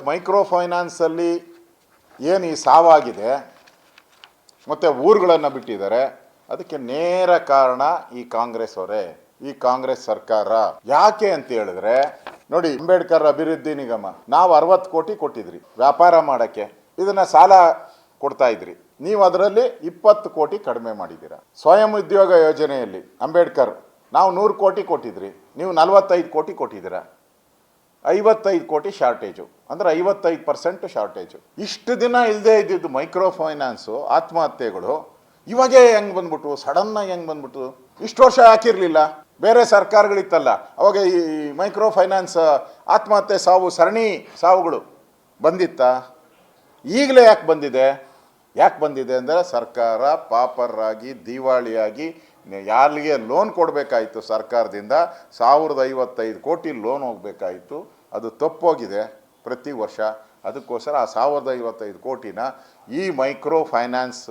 ಇವತ್ತು ಮೈಕ್ರೋ ಫೈನಾನ್ಸಲ್ಲಿ ಏನು ಈ ಸಾವಾಗಿದೆ, ಮತ್ತು ಊರುಗಳನ್ನು ಬಿಟ್ಟಿದ್ದಾರೆ, ಅದಕ್ಕೆ ನೇರ ಕಾರಣ ಈ ಕಾಂಗ್ರೆಸ್ ಅವರೇ, ಈ ಕಾಂಗ್ರೆಸ್ ಸರ್ಕಾರ. ಯಾಕೆ ಅಂತ ಹೇಳಿದ್ರೆ, ನೋಡಿ, ಅಂಬೇಡ್ಕರ್ ಅಭಿವೃದ್ಧಿ ನಿಗಮ, ನಾವು ಅರವತ್ತು ಕೋಟಿ ಕೊಟ್ಟಿದ್ರಿ ವ್ಯಾಪಾರ ಮಾಡೋಕ್ಕೆ. ಇದನ್ನು ಸಾಲ ಕೊಡ್ತಾ ಇದ್ರಿ. ನೀವು ಅದರಲ್ಲಿ ಇಪ್ಪತ್ತು ಕೋಟಿ ಕಡಿಮೆ ಮಾಡಿದ್ದೀರಾ. ಸ್ವಯಂ ಉದ್ಯೋಗ ಯೋಜನೆಯಲ್ಲಿ ಅಂಬೇಡ್ಕರ್, ನಾವು ನೂರು ಕೋಟಿ ಕೊಟ್ಟಿದ್ರಿ, ನೀವು ನಲವತ್ತೈದು ಕೋಟಿ ಕೊಟ್ಟಿದ್ದೀರಾ. ಐವತ್ತೈದು ಕೋಟಿ ಶಾರ್ಟೇಜು. ಅಂದರೆ ಐವತ್ತೈದು ಪರ್ಸೆಂಟ್ ಶಾರ್ಟೇಜು. ಇಷ್ಟು ದಿನ ಇಲ್ಲದೆ ಇದ್ದಿದ್ದು ಮೈಕ್ರೋ ಫೈನಾನ್ಸು ಆತ್ಮಹತ್ಯೆಗಳು, ಇವಾಗೇ ಹೆಂಗೆ ಬಂದ್ಬಿಟ್ಟು ಸಡನ್ನಾಗಿ ಹೆಂಗೆ ಬಂದ್ಬಿಟ್ಟು ಇಷ್ಟು ವರ್ಷ ಹಾಕಿರಲಿಲ್ಲ. ಬೇರೆ ಸರ್ಕಾರಗಳಿತ್ತಲ್ಲ. ಅವಾಗ ಈ ಮೈಕ್ರೋ ಫೈನಾನ್ಸ್ ಆತ್ಮಹತ್ಯೆ ಸಾವು, ಸರಣಿ ಸಾವುಗಳು ಬಂದಿತ್ತಾ? ಈಗಲೇ ಯಾಕೆ ಬಂದಿದೆ? ಯಾಕೆ ಬಂದಿದೆ ಅಂದರೆ ಸರ್ಕಾರ ಪಾಪರಾಗಿ, ದಿವಾಳಿಯಾಗಿ ಯಾರಿಗೆ ಲೋನ್ ಕೊಡಬೇಕಾಯಿತು ಸರ್ಕಾರದಿಂದ ಸಾವಿರದ ಐವತ್ತೈದು ಕೋಟಿ ಲೋನ್ ಹೋಗಬೇಕಾಯಿತು. ಅದು ತಪ್ಪೋಗಿದೆ ಪ್ರತಿ ವರ್ಷ. ಅದಕ್ಕೋಸ್ಕರ ಆ ಸಾವಿರದ ಐವತ್ತೈದು ಕೋಟಿನ ಈ ಮೈಕ್ರೋ ಫೈನಾನ್ಸ್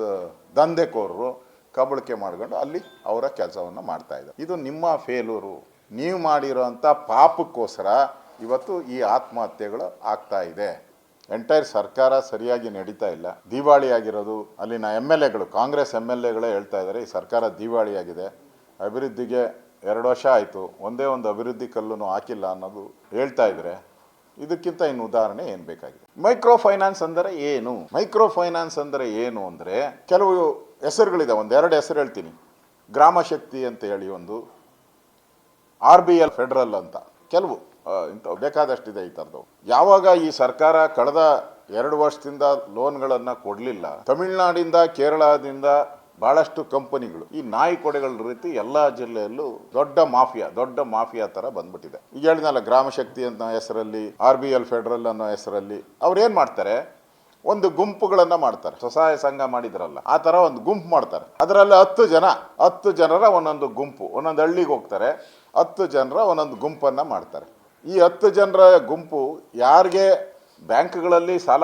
ದಂಧೆಕೋರರು ಕಬಳಿಕೆ ಮಾಡ್ಕೊಂಡು ಅಲ್ಲಿ ಅವರ ಕೆಲಸವನ್ನು ಮಾಡ್ತಾ ಇದ್ದಾರೆ. ಇದು ನಿಮ್ಮ ಫೇಲೂರು ನೀವು ಮಾಡಿರೋಂಥ ಪಾಪಕ್ಕೋಸ್ಕರ ಇವತ್ತು ಈ ಆತ್ಮಹತ್ಯೆಗಳು ಆಗ್ತಾ ಇದೆ. ಎಂಟೈರ್ ಸರ್ಕಾರ ಸರಿಯಾಗಿ ನಡೀತಾ ಇಲ್ಲ. ದಿವಾಳಿ ಆಗಿರೋದು ಅಲ್ಲಿನ ಎಂ ಎಲ್ ಎಗಳು ಕಾಂಗ್ರೆಸ್ ಎಂ ಎಲ್ ಎಗಳೇ ಹೇಳ್ತಾ ಇದ್ದಾರೆ, ಈ ಸರ್ಕಾರ ದಿವಾಳಿಯಾಗಿದೆ. ಅಭಿವೃದ್ಧಿಗೆ ಎರಡು ವರ್ಷ ಆಯಿತು, ಒಂದೇ ಒಂದು ಅಭಿವೃದ್ಧಿ ಕಲ್ಲೂ ಹಾಕಿಲ್ಲ ಅನ್ನೋದು ಹೇಳ್ತಾ ಇದ್ರೆ ಇದಕ್ಕಿಂತ ಇನ್ನು ಉದಾಹರಣೆ ಏನು ಬೇಕಾಗಿದೆ? ಮೈಕ್ರೋ ಫೈನಾನ್ಸ್ ಅಂದರೆ ಏನು? ಮೈಕ್ರೋ ಫೈನಾನ್ಸ್ ಅಂದರೆ ಏನು ಅಂದರೆ ಕೆಲವು ಹೆಸರುಗಳಿದೆ, ಒಂದು ಎರಡು ಹೆಸರು ಹೇಳ್ತೀನಿ. ಗ್ರಾಮ ಶಕ್ತಿ ಅಂತ ಹೇಳಿ ಒಂದು, ಆರ್ ಬಿ ಎಲ್ ಫೆಡರಲ್ ಅಂತ. ಕೆಲವು ಇಂಥವು ಬೇಕಾದಷ್ಟಿದೆ ಈ ಥರದವು ಯಾವಾಗ ಈ ಸರ್ಕಾರ ಕಳೆದ ಎರಡು ವರ್ಷದಿಂದ ಲೋನ್ಗಳನ್ನು ಕೊಡಲಿಲ್ಲ, ತಮಿಳುನಾಡಿಂದ, ಕೇರಳದಿಂದ ಭಾಳಷ್ಟು ಕಂಪನಿಗಳು, ಈ ನಾಯಿ ಕೊಡೆಗಳ ರೀತಿ ಎಲ್ಲ ಜಿಲ್ಲೆಯಲ್ಲೂ ದೊಡ್ಡ ಮಾಫಿಯಾ ದೊಡ್ಡ ಮಾಫಿಯಾ ಥರ ಬಂದ್ಬಿಟ್ಟಿದೆ. ಈಗ ಹೇಳಿದ್ನಲ್ಲ, ಗ್ರಾಮ ಶಕ್ತಿ ಅನ್ನೋ ಹೆಸರಲ್ಲಿ, ಆರ್ ಬಿ ಎಲ್ ಫೆಡರಲ್ ಅನ್ನೋ ಹೆಸರಲ್ಲಿ, ಅವ್ರು ಏನು ಮಾಡ್ತಾರೆ? ಒಂದು ಗುಂಪುಗಳನ್ನು ಮಾಡ್ತಾರೆ. ಸ್ವಸಹಾಯ ಸಂಘ ಮಾಡಿದ್ರಲ್ಲ, ಆ ತರ ಒಂದು ಗುಂಪು ಮಾಡ್ತಾರೆ. ಅದರಲ್ಲಿ ಹತ್ತು ಜನ, ಹತ್ತು ಜನರ ಒಂದೊಂದು ಗುಂಪು, ಒಂದೊಂದು ಹಳ್ಳಿಗೆ ಹೋಗ್ತಾರೆ, ಹತ್ತು ಜನರ ಒಂದೊಂದು ಗುಂಪನ್ನ ಮಾಡ್ತಾರೆ. ಈ ಹತ್ತು ಜನರ ಗುಂಪು ಯಾರಿಗೆ ಬ್ಯಾಂಕ್ಗಳಲ್ಲಿ ಸಾಲ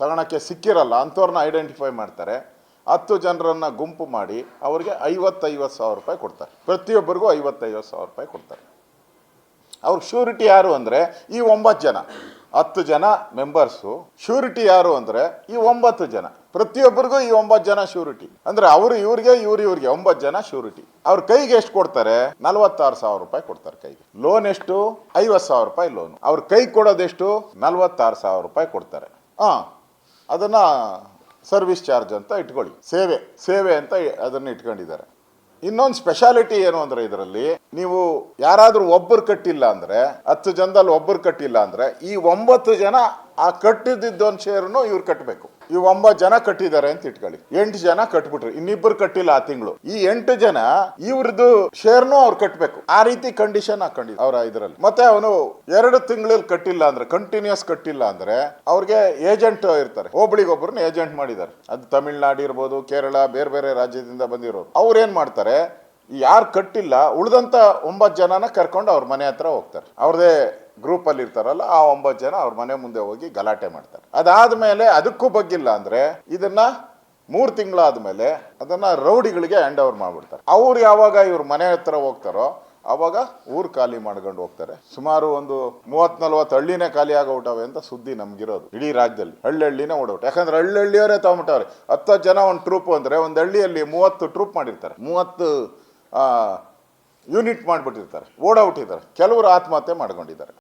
ತಗೊಳಕ್ಕೆ ಸಿಕ್ಕಿರಲ್ಲ, ಅಂಥವ್ರನ್ನ ಐಡೆಂಟಿಫೈ ಮಾಡ್ತಾರೆ. ಹತ್ತು ಜನರನ್ನ ಗುಂಪು ಮಾಡಿ ಅವ್ರಿಗೆ ಐವತ್ತೈವತ್ತು ಸಾವಿರ ರೂಪಾಯಿ ಕೊಡ್ತಾರೆ. ಪ್ರತಿಯೊಬ್ಬರಿಗೂ ಐವತ್ತೈವತ್ತು ಸಾವಿರ ರೂಪಾಯಿ ಕೊಡ್ತಾರೆ. ಅವ್ರ ಶ್ಯೂರಿಟಿ ಯಾರು ಅಂದರೆ ಈ ಒಂಬತ್ತು ಜನ. ಹತ್ತು ಜನ ಮೆಂಬರ್ಸು ಶ್ಯೂರಿಟಿ ಯಾರು ಅಂದರೆ ಈ ಒಂಬತ್ತು ಜನ. ಪ್ರತಿಯೊಬ್ಬರಿಗೂ ಈ ಒಂಬತ್ತು ಜನ ಶ್ಯೂರಿಟಿ ಅಂದ್ರೆ ಅವರು ಇವ್ರಿಗೆ, ಇವ್ರು ಇವ್ರಿಗೆ ಒಂಬತ್ತು ಜನ ಶ್ಯೂರಿಟಿ ಅವ್ರ ಕೈಗೆ ಎಷ್ಟು ಕೊಡ್ತಾರೆ? ನಲವತ್ತಾರು ಸಾವಿರ ರೂಪಾಯಿ ಕೊಡ್ತಾರೆ ಕೈಗೆ. ಲೋನ್ ಎಷ್ಟು? ಐವತ್ತು ಸಾವಿರ ರೂಪಾಯಿ ಲೋನ್ ಅವ್ರ ಕೈ ಕೊಡೋದೆಷ್ಟು ನಲ್ವತ್ತಾರು ಸಾವಿರ ರೂಪಾಯಿ ಕೊಡ್ತಾರೆ. ಹಾಂ, ಅದನ್ನ ಸರ್ವಿಸ್ ಚಾರ್ಜ್ ಅಂತ ಇಟ್ಕೊಳ್ಳಿ. ಸೇವೆ ಸೇವೆ ಅಂತ ಅದನ್ನ ಇಟ್ಕೊಂಡಿದ್ದಾರೆ. ಇನ್ನೊಂದು ಸ್ಪೆಷಾಲಿಟಿ ಏನು ಅಂದ್ರೆ ಇದರಲ್ಲಿ, ನೀವು ಯಾರಾದ್ರೂ ಒಬ್ಬರು ಕಟ್ಟಿಲ್ಲ ಅಂದ್ರೆ, ಹತ್ತು ಜನದಲ್ಲಿ ಒಬ್ಬರು ಕಟ್ಟಿಲ್ಲ ಅಂದ್ರೆ, ಈ ಒಂಬತ್ತು ಜನ ಆ ಕಟ್ಟಿದ್ದೊಂದು ಶೇರ್ನು ಇವ್ರು ಕಟ್ಟಬೇಕು ಈ ಒಂಬತ್ತು ಜನ ಕಟ್ಟಿದ್ದಾರೆ ಅಂತ ಇಟ್ಕೊಳ್ಳಿ. ಎಂಟು ಜನ ಕಟ್ಬಿಟ್ರು. ಇನ್ನಿಬ್ಬರು ಕಟ್ಟಿಲ್ಲ ಆ ತಿಂಗಳು. ಈ ಎಂಟು ಜನ ಇವ್ರದ್ದು ಶೇರ್ನು ಅವ್ರು ಕಟ್ಟಬೇಕು ಆ ರೀತಿ ಕಂಡೀಷನ್ ಹಾಕೊಂಡಿದ್ರು ಅವರ ಇದರಲ್ಲಿ. ಮತ್ತೆ ಅವನು ಎರಡು ತಿಂಗಳಲ್ಲಿ ಕಟ್ಟಿಲ್ಲ ಅಂದ್ರೆ ಕಂಟಿನ್ಯೂಸ್ ಕಟ್ಟಿಲ್ಲ ಅಂದ್ರೆ, ಅವ್ರಿಗೆ ಏಜೆಂಟ್ ಇರ್ತಾರೆ. ಒಬ್ಬರನ್ನ ಏಜೆಂಟ್ ಮಾಡಿದ್ದಾರೆ. ಅದು ತಮಿಳ್ನಾಡು ಇರ್ಬೋದು, ಕೇರಳ, ಬೇರೆ ಬೇರೆ ರಾಜ್ಯದಿಂದ ಬಂದಿರೋರು. ಅವ್ರು ಏನ್ ಮಾಡ್ತಾರೆ, ಯಾರು ಕಟ್ಟಿಲ್ಲ, ಉಳಿದಂತ ಒಂಬತ್ತು ಜನನ ಕರ್ಕೊಂಡು ಅವ್ರ ಮನೆ ಹತ್ರ ಹೋಗ್ತಾರೆ. ಅವ್ರದೇ ಗ್ರೂಪ್ ಅಲ್ಲಿ ಇರ್ತಾರಲ್ಲ, ಆ ಒಂಬತ್ತು ಜನ ಅವ್ರ ಮನೆ ಮುಂದೆ ಹೋಗಿ ಗಲಾಟೆ ಮಾಡ್ತಾರೆ. ಅದಾದ ಮೇಲೆ ಅದಕ್ಕೂ ಬಗ್ಗಿಲ್ಲ ಅಂದ್ರೆ ಇದನ್ನ ಮೂರು ತಿಂಗಳಾದ್ಮೇಲೆ ಅದನ್ನ ರೌಡಿಗಳಿಗೆ ಹ್ಯಾಂಡ್ ಓವರ್ ಮಾಡ್ಬಿಡ್ತಾರೆ. ಅವ್ರು ಯಾವಾಗ ಇವ್ರ ಮನೆ ಹತ್ರ ಹೋಗ್ತಾರೋ ಅವಾಗ ಊರು ಖಾಲಿ ಮಾಡ್ಕೊಂಡು ಹೋಗ್ತಾರೆ. ಸುಮಾರು ಒಂದು ಮೂವತ್ ನಲ್ವತ್ತು ಹಳ್ಳಿನೇ ಖಾಲಿ ಆಗೋಗ್ಬಿಟ್ಟವೆ ಅಂತ ಸುದ್ದಿ ನಮ್ಗಿರೋದು. ಇಡೀ ರಾಜ್ಯದಲ್ಲಿ ಹಳ್ಳಿ ಹಳ್ಳಿನೇ ಓಡೋಟ್ ಯಾಕಂದ್ರೆ ಹಳ್ಳಿ ಹಳ್ಳಿಯವರೇ ತಗೊಂಬಿಟ್ಟವ್ರೆ ಹತ್ತು ಜನ ಒಂದು ಟ್ರೂಪ್ ಅಂದ್ರೆ ಒಂದು ಹಳ್ಳಿಯಲ್ಲಿ ಮೂವತ್ತು ಟ್ರೂಪ್ ಮಾಡಿರ್ತಾರೆ. ಮೂವತ್ತು ಯೂನಿಟ್ ಮಾಡಿಬಿಟ್ಟಿರ್ತಾರೆ. ಓಡೋಗ್ಬಿಟ್ಟಿದ್ದಾರೆ. ಕೆಲವರು ಆತ್ಮಹತ್ಯೆ ಮಾಡ್ಕೊಂಡಿದ್ದಾರೆ.